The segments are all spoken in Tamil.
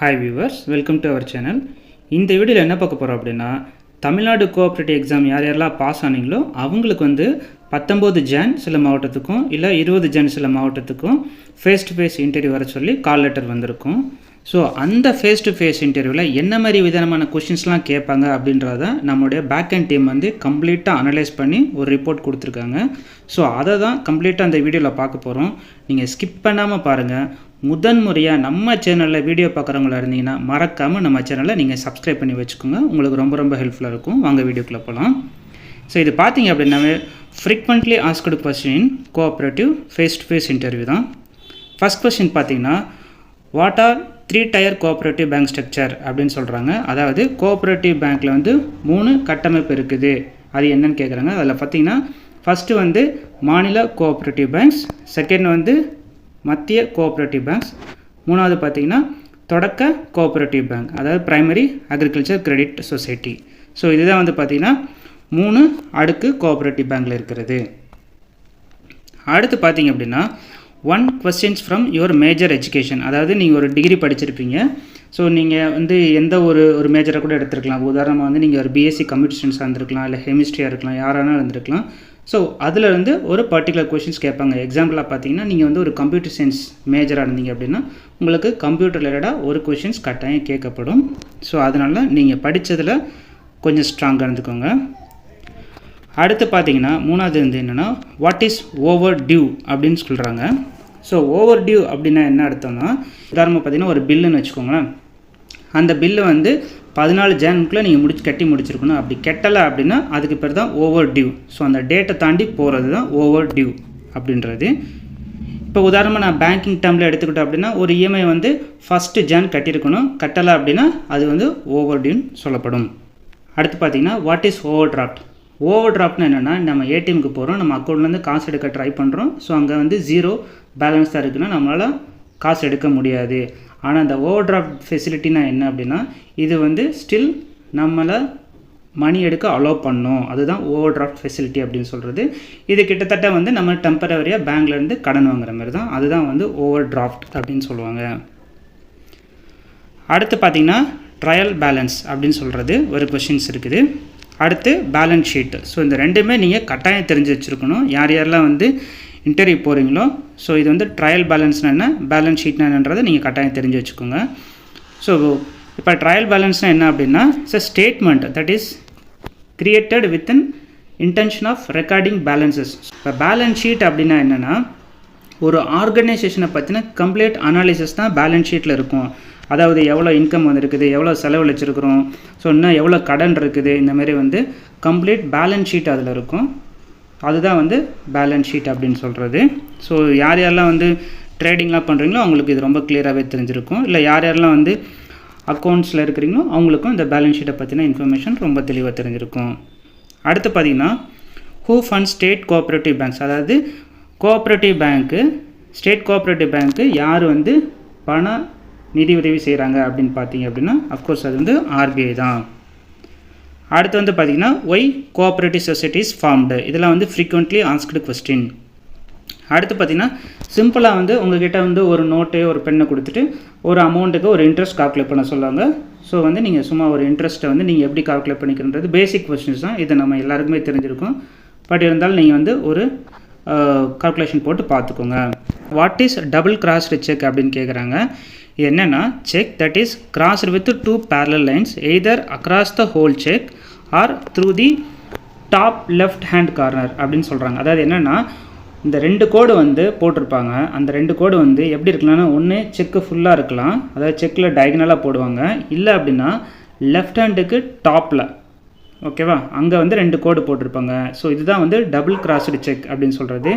Hi viewers welcome to our channel இந்த வீடியோவில் என்ன பார்க்க போகிறோம் அப்படின்னா தமிழ்நாடு கோஆப்ரேட்டிவ் எக்ஸாம் யார் யாரெல்லாம் பாஸ் ஆனீங்களோ அவங்களுக்கு வந்து பத்தொம்போது ஜான் சில மாவட்டத்துக்கும் இல்லை இருபது ஜான் சில மாவட்டத்துக்கும் ஃபேஸ் டு ஃபேஸ் இன்டர்வியூ வர சொல்லி கால் லெட்டர் வந்திருக்கும். ஸோ அந்த ஃபேஸ் டு ஃபேஸ் இன்டர்வியூவில் என்ன மாதிரி விதமான கொஷின்ஸ்லாம் கேட்பாங்க அப்படின்றத நம்மளுடைய பேக் அண்ட் டீம் வந்து கம்ப்ளீட்டாக அனலைஸ் பண்ணி ஒரு ரிப்போர்ட் கொடுத்துருக்காங்க. ஸோ அதை தான் கம்ப்ளீட்டாக அந்த வீடியோவில் பார்க்க போகிறோம் நீங்கள் ஸ்கிப் பண்ணாமல் பாருங்கள் முதன் முறையாக நம்ம சேனலில் வீடியோ பார்க்குறவங்களா இருந்தீங்கன்னா மறக்காமல் நம்ம சேனலை நீங்கள் சப்ஸ்கிரைப் பண்ணி வச்சுக்கோங்க. உங்களுக்கு ரொம்ப ரொம்ப ஹெல்ப்ஃபுல்லாக இருக்கும். வாங்க வீடியோக்குள்ளே போகலாம் ஸோ இது பார்த்தீங்க அப்படின்னாவே frequently asked question cooperative face to face interview தான். ஃபஸ்ட் கொஸ்டின் பார்த்தீங்கன்னா what are three tier cooperative bank structure அப்படின்னு சொல்கிறாங்க அதாவது கோஆப்ரேட்டிவ் பேங்க்கில் வந்து மூணு கட்டமைப்பு இருக்குது. அது என்னன்னு கேட்குறாங்க அதில் பார்த்தீங்கன்னா ஃபஸ்ட்டு வந்து மாநில கோஆப்ரேட்டிவ் பேங்க்ஸ் செகண்ட் வந்து மத்திய கோஆப்ரேட்டிவ் பேங்க்ஸ் மூணாவது பார்த்தீங்கன்னா தொடக்க கோஆப்ரேட்டிவ் பேங்க் அதாவது primary agriculture credit society so இதுதான் வந்து பார்த்தீங்கன்னா மூணு அடுக்கு கோஆப்ரேட்டிவ் பேங்க்கில் இருக்கிறது. அடுத்து பார்த்தீங்க அப்படின்னா one questions from your major education அதாவது நீங்கள் ஒரு டிகிரி படிச்சிருப்பீங்க. ஸோ நீங்கள் வந்து எந்த ஒரு ஒரு மேஜரை கூட எடுத்துருக்கலாம். உதாரணமாக வந்து நீங்கள் ஒரு பிஎஸ்சி கம்ப்யூட்டர் சயின்ஸாக இருந்திருக்கலாம் இல்லை கெமிஸ்ட்ரியாக இருக்கலாம் யாரானா இருந்திருக்கலாம். ஸோ அதில் ஒரு பர்டிகுலர் கொஷின்ஸ் கேட்பாங்க. எக்ஸாம்பிளாக பார்த்தீங்கன்னா நீங்கள் வந்து ஒரு கம்ப்யூட்டர் சயின்ஸ் மேஜராக இருந்தீங்க அப்படின்னா உங்களுக்கு கம்ப்யூட்டர் ரிலேட்டடாக ஒரு கொஷின்ஸ் கட்டாயம் கேட்கப்படும். ஸோ அதனால் நீங்கள் படித்ததில் கொஞ்சம் ஸ்ட்ராங்காக இருந்துக்கோங்க. அடுத்து பார்த்தீங்கன்னா மூணாவது வந்து என்னென்னா வாட் இஸ் ஓவர் டியூ அப்படின்னு சொல்கிறாங்க ஸோ ஓவர் டியூ அப்படின்னா என்ன அர்த்தம்னா உதாரணமாக பார்த்தீங்கன்னா ஒரு பில்லுன்னு வச்சுக்கோங்களேன். அந்த பில்லு வந்து பதினாலு ஜானுக்குள்ளே நீங்கள் முடிச்சு கட்டி முடிச்சிருக்கணும். அப்படி கெட்டலை அப்படின்னா அதுக்கு பேர் தான் ஓவர் டியூ ஸோ அந்த டேட்டை தாண்டி போகிறது தான் ஓவர் டியூ அப்படின்றது. இப்போ உதாரணமாக நான் பேங்கிங் டேர்மில் எடுத்துக்கிட்டோம் அப்படின்னா ஒரு இஎம்ஐ வந்து ஃபஸ்ட்டு ஜான் கட்டியிருக்கணும். கட்டலை அப்படின்னா அது வந்து ஓவர் டியூன்னு சொல்லப்படும். அடுத்து பார்த்தீங்கன்னா வாட் இஸ் ஓவர் டிராஃப்ட் ஓவர் டிராஃப்ட்னா என்னென்னா நம்ம ஏடிஎம்க்கு போகிறோம் நம்ம அக்கௌண்ட்லேருந்து காசு எடுக்க ட்ரை பண்ணுறோம் ஸோ அங்கே வந்து ஜீரோ பேலன்ஸ் தான் இருக்குன்னா நம்மளால் காசு எடுக்க முடியாது. ஆனால் அந்த ஓவர் டிராஃப்ட் ஃபெசிலிட்டினா என்ன அப்படின்னா இது வந்து ஸ்டில் நம்மளை மணி எடுக்க அலோவ் பண்ணும். அதுதான் ஓவர் டிராஃப்ட் ஃபெசிலிட்டி அப்படின்னு சொல்கிறது இது கிட்டத்தட்ட வந்து நம்ம டெம்பரவரியாக பேங்க்லேருந்து கடன் வாங்குற மாதிரி தான். அதுதான் வந்து ஓவர் டிராஃப்ட் அப்படின்னு சொல்லுவாங்க. அடுத்து பார்த்திங்கன்னா ட்ரையல் பேலன்ஸ் அப்படின்னு சொல்கிறது ஒரு கொஷின்ஸ் இருக்குது. அடுத்து பேலன்ஸ் ஷீட் ஸோ இந்த ரெண்டுமே நீங்கள் கட்டாயம் தெரிஞ்சு வச்சுருக்கணும். யார் யாரெல்லாம் வந்து இன்டர்வியூ போகிறீங்களோ ஸோ இது வந்து ட்ரையல் பேலன்ஸ்னா என்ன? பேலன்ஸ் ஷீட்னா என்னன்றதை நீங்கள் கட்டாயம் தெரிஞ்சு வச்சுக்கோங்க. ஸோ இப்போ ட்ரையல் பேலன்ஸ்னால் என்ன அப்படின்னா it's a statement that is created within intention of recording balances இப்போ பேலன்ஸ் ஷீட் அப்படின்னா என்னென்னா ஒரு ஆர்கனைசேஷனை பற்றின கம்ப்ளீட் அனாலிசிஸ் தான் பேலன்ஸ் ஷீட்டில் இருக்கும். அதாவது எவ்வளோ இன்கம் வந்திருக்குது எவ்வளோ செலவழிச்சிருக்கிறோம் ஸோ இன்னும் எவ்வளோ கடன் இருக்குது இந்த மாதிரி வந்து கம்ப்ளீட் பேலன்ஸ் ஷீட் அதில் இருக்கும். அதுதான் வந்து பேலன்ஸ் ஷீட் அப்படின்னு சொல்கிறது ஸோ யார் யாரெல்லாம் வந்து ட்ரேடிங்லாம் பண்ணுறீங்களோ அவங்களுக்கு இது ரொம்ப கிளியராகவே தெரிஞ்சிருக்கும். இல்லை யார் யாரெல்லாம் வந்து அக்கௌண்ட்ஸில் இருக்கிறீங்களோ அவங்களுக்கும் இந்த பேலன்ஸ் ஷீட்டை பற்றின இன்ஃபர்மேஷன் ரொம்ப தெளிவாக தெரிஞ்சிருக்கும். அடுத்து பார்த்திங்கன்னா who fund state cooperative banks அதாவது கோஆப்ரேட்டிவ் பேங்க்கு ஸ்டேட் கோஆப்ரேட்டிவ் பேங்க்கு யார் வந்து பண நிதி உதவி செய்கிறாங்க அப்படின்னு பார்த்தீங்க அப்படின்னா அஃப்கோர்ஸ் அது வந்து ஆர்பிஐ தான். அடுத்து வந்து பார்த்திங்கன்னா ஒய் கோஆப்ரேட்டிவ் சொசைட்டிஸ் ஃபார்ம்டு இதெல்லாம் வந்து ஃப்ரீக்வெண்ட்லி ஆன்ஸ்டு கொஸ்டின் அடுத்து பார்த்திங்கன்னா சிம்பிளாக வந்து உங்ககிட்ட வந்து ஒரு நோட்டு ஒரு பெண்ணை கொடுத்துட்டு ஒரு அமௌண்ட்டுக்கு ஒரு இன்ட்ரெஸ்ட் கால்குலேட் பண்ண சொல்லுவாங்க. ஸோ வந்து நீங்கள் சும்மா ஒரு இன்ட்ரெஸ்ட்டை வந்து நீங்கள் எப்படி கால்குலேட் பண்ணிக்கிறது பேசிக் கொஸ்டின்ஸ் தான். இதை நம்ம எல்லாருக்குமே தெரிஞ்சிருக்கும். பட் இருந்தாலும் நீங்கள் வந்து ஒரு கால்குலேஷன் போட்டு பார்த்துக்கோங்க. What is double crossed cheque அப்படின்னு கேட்குறாங்க இது என்னென்னா cheque that is crossed with two parallel lines either across the whole cheque or through the top left hand corner அப்படின்னு சொல்கிறாங்க அதாவது என்னென்னா இந்த ரெண்டு கோடு வந்து போட்டிருப்பாங்க. அந்த ரெண்டு கோடு வந்து எப்படி இருக்கலாம்னா ஒன்று செக்கு ஃபுல்லாக இருக்கலாம். அதாவது செக்கில் டயகனலாக போடுவாங்க. இல்லை அப்படின்னா லெஃப்ட் ஹேண்டுக்கு டாப்பில் ஓகேவா? அங்கே வந்து ரெண்டு கோடு போட்டிருப்பாங்க. ஸோ இதுதான் வந்து டபுள் கிராஸ்டு செக் அப்படின்னு சொல்கிறது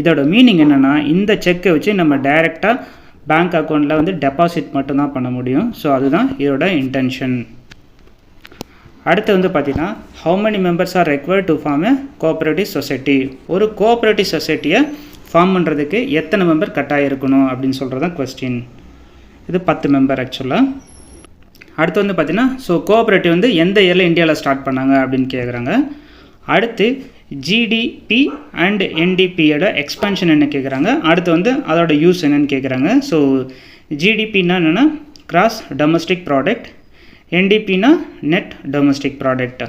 இதோட மீனிங் என்னென்னா இந்த செக்கை வச்சு நம்ம டைரெக்டாக பேங்க் அக்கௌண்ட்டில் வந்து டெபாசிட் மட்டும்தான் பண்ண முடியும். ஸோ அதுதான் இதோட இன்டென்ஷன் அடுத்து வந்து பார்த்திங்கன்னா how many members are required to form a cooperative society ஒரு கோஆப்ரேட்டிவ் சொசைட்டியை ஃபார்ம் பண்ணுறதுக்கு எத்தனை மெம்பர் கட்டாயிருக்கணும் அப்படின்னு சொல்கிறது தான் கொஸ்டின் இது பத்து மெம்பர் ஆக்சுவலாக அடுத்து வந்து பார்த்திங்கன்னா ஸோ கோஆப்ரேட்டிவ் வந்து எந்த இயரில் இந்தியாவில் ஸ்டார்ட் பண்ணாங்க அப்படின்னு கேட்குறாங்க அடுத்து ஜிடிபி அண்ட் என்டிபியோட எக்ஸ்பென்ஷன் என்ன கேட்குறாங்க அடுத்து வந்து அதோட யூஸ் என்னன்னு கேட்குறாங்க ஸோ ஜிடிபின்னா என்னென்னா கிராஸ் டொமஸ்டிக் ப்ராடக்ட் என்டிபினா நெட் டொமஸ்டிக் ப்ராடக்ட்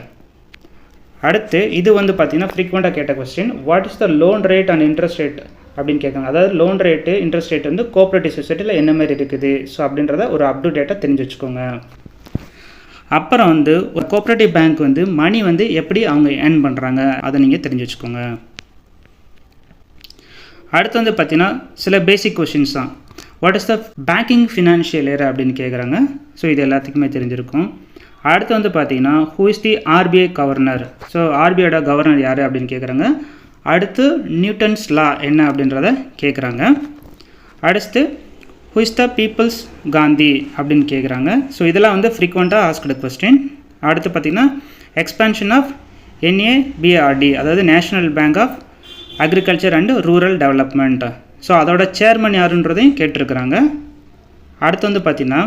அடுத்து இது வந்து பார்த்தீங்கன்னா ஃப்ரீக்வெண்ட்டாக கேட்ட question what is the loan rate and interest rate அப்படின்னு கேட்காங்க அதாவது லோன் ரேட்டு இன்ட்ரெஸ்ட் ரேட் வந்து கோஆப்ரேட்டிவ் சொசைட்டியில் என்ன மாதிரி இருக்குது? ஸோ அப்படின்றத ஒரு அப்டு டேட்டாக தெரிஞ்சு வச்சுக்கோங்க. அப்புறம் வந்து ஒரு கோஆப்ரேட்டிவ் பேங்க் வந்து மணி வந்து எப்படி அவங்க ஏர்ன் பண்ணுறாங்க அதை நீங்கள் தெரிஞ்சு வச்சுக்கோங்க. அடுத்து வந்து பார்த்தீங்கன்னா சில பேசிக் கொஷின்ஸ் தான். What is the banking financial year அப்படின்னு கேட்குறாங்க. ஸோ இது எல்லாத்துக்குமே தெரிஞ்சிருக்கும். அடுத்து வந்து பார்த்தீங்கன்னா who is the RBI governor so ஆர்பிஐயோட governor யார் அப்படின்னு கேட்குறாங்க. அடுத்து நியூட்டன்ஸ் லா என்ன அப்படின்றத கேட்குறாங்க அடுத்து ஹூ த பீப்புள்ஸ் காந்தி அப்படின்னு கேட்குறாங்க ஸோ இதெல்லாம் வந்து ஃப்ரீக்வெண்ட்டாக ஆஸ்கடு கொஸ்டின் அடுத்து பார்த்திங்கன்னா எக்ஸ்பேன்ஷன் ஆஃப் என்ஏபிஆர்டி அதாவது national bank of agriculture and rural development so அதோட சேர்மன் யாருன்றதையும் கேட்டிருக்கிறாங்க. அடுத்து வந்து பார்த்திங்கன்னா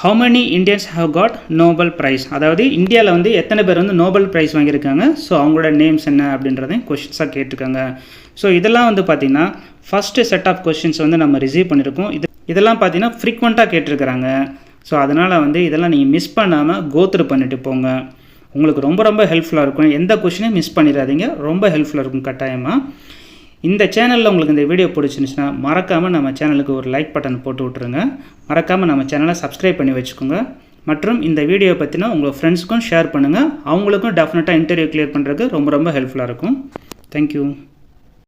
how many Indians have got Nobel prize அதாவது இந்தியாவில் வந்து எத்தனை பேர் வந்து நோபல் ப்ரைஸ் வாங்கியிருக்காங்க? ஸோ அவங்களோட நேம்ஸ் என்ன அப்படின்றதையும் கொஷின்ஸாக கேட்டிருக்காங்க. ஸோ இதெல்லாம் வந்து பார்த்திங்கன்னா ஃபஸ்ட்டு செட் ஆஃப் கொஷின்ஸ் வந்து நம்ம ரிசீவ் பண்ணியிருக்கோம். இது இதெல்லாம் பார்த்தீங்கன்னா ஃப்ரீக்வெண்ட்டாக கேட்டிருக்கிறாங்க. ஸோ அதனால் வந்து இதெல்லாம் நீங்கள் மிஸ் பண்ணாமல் கோத்ரு பண்ணிட்டு போங்க. உங்களுக்கு ரொம்ப ரொம்ப ஹெல்ப்ஃபுல்லாக இருக்கும். எந்த கொஷினையும் மிஸ் பண்ணிடாதீங்க. ரொம்ப ஹெல்ப்ஃபுல்லாக இருக்கும் கட்டாயமாக இந்த சேனலில் உங்களுக்கு இந்த வீடியோ பிடிச்சிருந்துச்சுன்னா மறக்காமல் நம்ம சேனலுக்கு ஒரு லைக் பட்டன் போட்டு விட்ருங்க மறக்காமல் நம்ம சேனலை சப்ஸ்கிரைப் பண்ணி வச்சுக்கோங்க. மற்றும் இந்த வீடியோ பற்றினா உங்கள் ஃப்ரெண்ட்ஸுக்கும் ஷேர் பண்ணுங்கள் அவங்களுக்கும் டெஃபினட்டாக இன்டர்வியூ கிளியர் பண்ணுறதுக்கு ரொம்ப ரொம்ப ஹெல்ப்ஃபுல்லாக இருக்கும். தேங்க்யூ